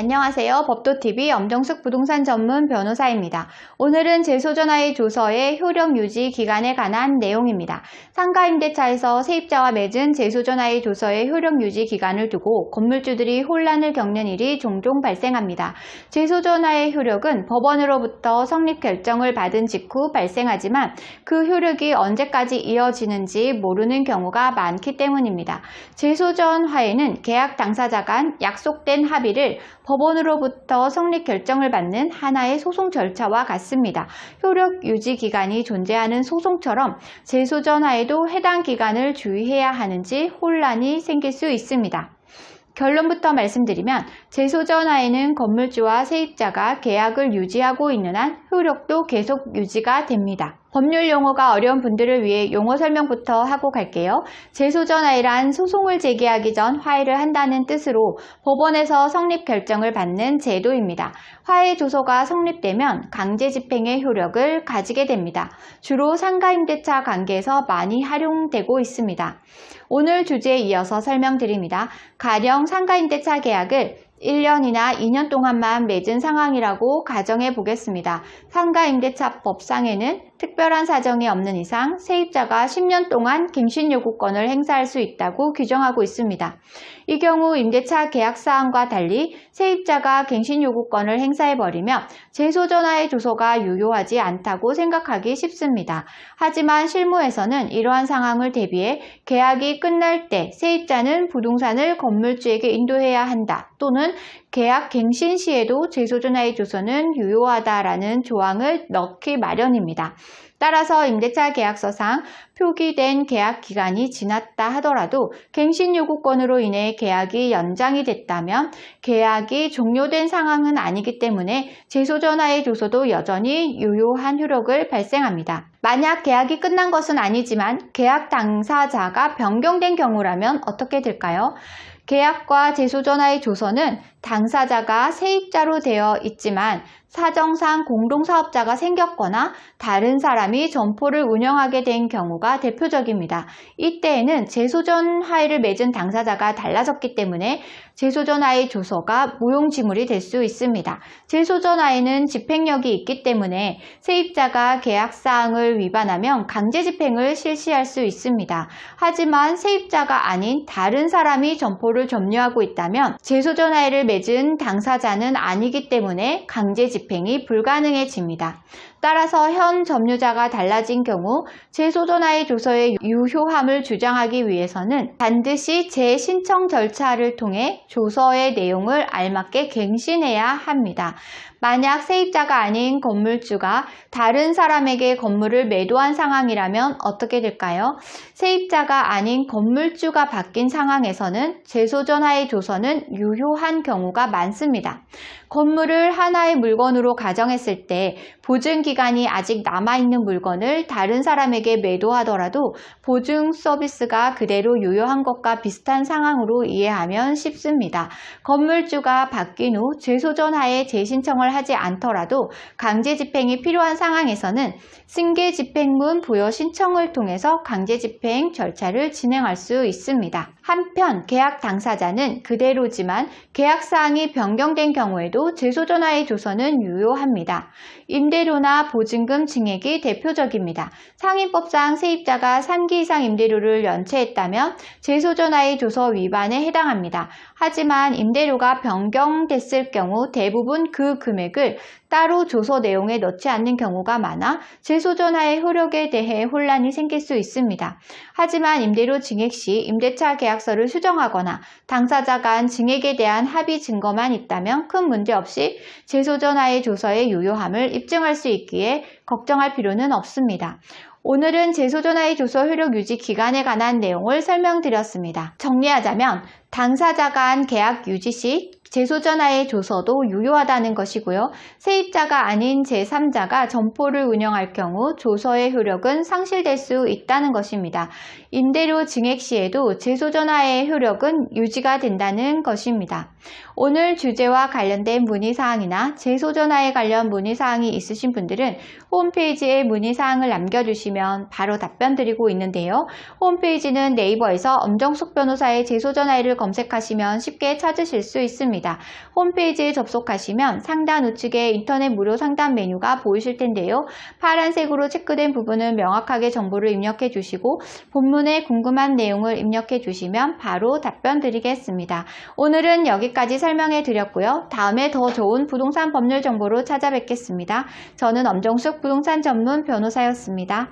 안녕하세요. 법도TV 엄정숙 부동산 전문 변호사입니다. 오늘은 제소전화의 조서의 효력 유지 기간에 관한 내용입니다. 상가 임대차에서 세입자와 맺은 제소전화의 조서의 효력 유지 기간을 두고 건물주들이 혼란을 겪는 일이 종종 발생합니다. 제소전화의 효력은 법원으로부터 성립 결정을 받은 직후 발생하지만 그 효력이 언제까지 이어지는지 모르는 경우가 많기 때문입니다. 제소전화에는 계약 당사자 간 약속된 합의를 법원으로부터 성립 결정을 받는 하나의 소송 절차와 같습니다. 효력 유지 기간이 존재하는 소송처럼 재소전화에도 해당 기간을 주의해야 하는지 혼란이 생길 수 있습니다. 결론부터 말씀드리면 재소전화에는 건물주와 세입자가 계약을 유지하고 있는 한 효력도 계속 유지가 됩니다. 법률 용어가 어려운 분들을 위해 용어 설명부터 하고 갈게요. 재소전화이란 소송을 제기하기 전 화해를 한다는 뜻으로 법원에서 성립 결정을 받는 제도입니다. 화해 조서가 성립되면 강제 집행의 효력을 가지게 됩니다. 주로 상가 임대차 관계에서 많이 활용되고 있습니다. 오늘 주제에 이어서 설명드립니다. 가령 상가 임대차 계약을 1년이나 2년 동안만 맺은 상황이라고 가정해 보겠습니다. 상가 임대차법상에는 특별한 사정이 없는 이상 세입자가 10년 동안 갱신 요구권을 행사할 수 있다고 규정하고 있습니다. 이 경우 임대차 계약 사항과 달리 세입자가 갱신 요구권을 행사해 버리면 재소 전화의 조서가 유효하지 않다고 생각하기 쉽습니다. 하지만 실무에서는 이러한 상황을 대비해 계약이 끝날 때 세입자는 부동산을 건물주에게 인도해야 한다 또는 계약 갱신 시에도 재소 전화의 조서는 유효하다라는 조항을 넣기 마련입니다. 따라서 임대차 계약서상 표기된 계약 기간이 지났다 하더라도 갱신 요구권으로 인해 계약이 연장이 됐다면 계약이 종료된 상황은 아니기 때문에 재소전화의 조서도 여전히 유효한 효력을 발생합니다. 만약 계약이 끝난 것은 아니지만 계약 당사자가 변경된 경우라면 어떻게 될까요? 계약과 재소전화의 조서는 당사자가 세입자로 되어 있지만 사정상 공동사업자가 생겼거나 다른 사람이 점포를 운영하게 된 경우가 대표적입니다. 이때에는 재소전화를 맺은 당사자가 달라졌기 때문에 재소전화의 조서가 무용지물이 될 수 있습니다. 재소전화에는 집행력이 있기 때문에 세입자가 계약사항을 위반하면 강제 집행을 실시할 수 있습니다. 하지만 세입자가 아닌 다른 사람이 점포를 점유하고 있다면 재소전화를 맺은 당사자는 아니기 때문에 강제 집행 이 불가능해집니다. 따라서 현 점유자가 달라진 경우 재소전화의 조서의 유효함을 주장하기 위해서는 반드시 재신청 절차를 통해 조서의 내용을 알맞게 갱신해야 합니다. 만약 세입자가 아닌 건물주가 다른 사람에게 건물을 매도한 상황이라면 어떻게 될까요? 세입자가 아닌 건물주가 바뀐 상황에서는 재소전화의 조서는 유효한 경우가 많습니다. 건물을 하나의 물건으로 가정했을 때 보증 기간이 아직 남아있는 물건을 다른 사람에게 매도하더라도 보증 서비스가 그대로 유효한 것과 비슷한 상황으로 이해하면 쉽습니다. 건물주가 바뀐 후 재소전화에 재신청을 하지 않더라도 강제 집행이 필요한 상황에서는 승계 집행문 부여 신청을 통해서 강제 집행 절차를 진행할 수 있습니다. 한편 계약 당사자는 그대로지만 계약 사항이 변경된 경우에도 재소전화의 조서는 유효합니다. 임대료나 보증금 증액이 대표적입니다. 상인법상 세입자가 3기 이상 임대료를 연체했다면 재소전화의 조서 위반에 해당합니다. 하지만 임대료가 변경됐을 경우 대부분 그 금액을 따로 조서 내용에 넣지 않는 경우가 많아 재소전화의 효력에 대해 혼란이 생길 수 있습니다. 하지만 임대료 증액 시 임대차 계약서를 수정하거나 당사자 간 증액에 대한 합의 증거만 있다면 큰 문제 없이 재소전화의 조서의 유효함을 입증할 수 있기에 걱정할 필요는 없습니다. 오늘은 재소전화의 조서 효력 유지 기간에 관한 내용을 설명드렸습니다. 정리하자면 당사자 간 계약 유지 시 재소전화의 조서도 유효하다는 것이고요. 세입자가 아닌 제3자가 점포를 운영할 경우 조서의 효력은 상실될 수 있다는 것입니다. 임대료 증액 시에도 제소전화의 효력은 유지가 된다는 것입니다. 오늘 주제와 관련된 문의사항이나 제소전화에 관련 문의사항이 있으신 분들은 홈페이지에 문의사항을 남겨주시면 바로 답변 드리고 있는데요. 홈페이지는 네이버에서 엄정숙 변호사의 제소전화를 검색하시면 쉽게 찾으실 수 있습니다. 홈페이지에 접속하시면 상단 우측에 인터넷 무료 상담 메뉴가 보이실 텐데요. 파란색으로 체크된 부분은 명확하게 정보를 입력해 주시고 본 문에 궁금한 내용을 입력해 주시면 바로 답변 드리겠습니다. 오늘은 여기까지 설명해 드렸고요. 다음에 더 좋은 부동산 법률 정보로 찾아뵙겠습니다. 저는 엄정숙 부동산 전문 변호사였습니다.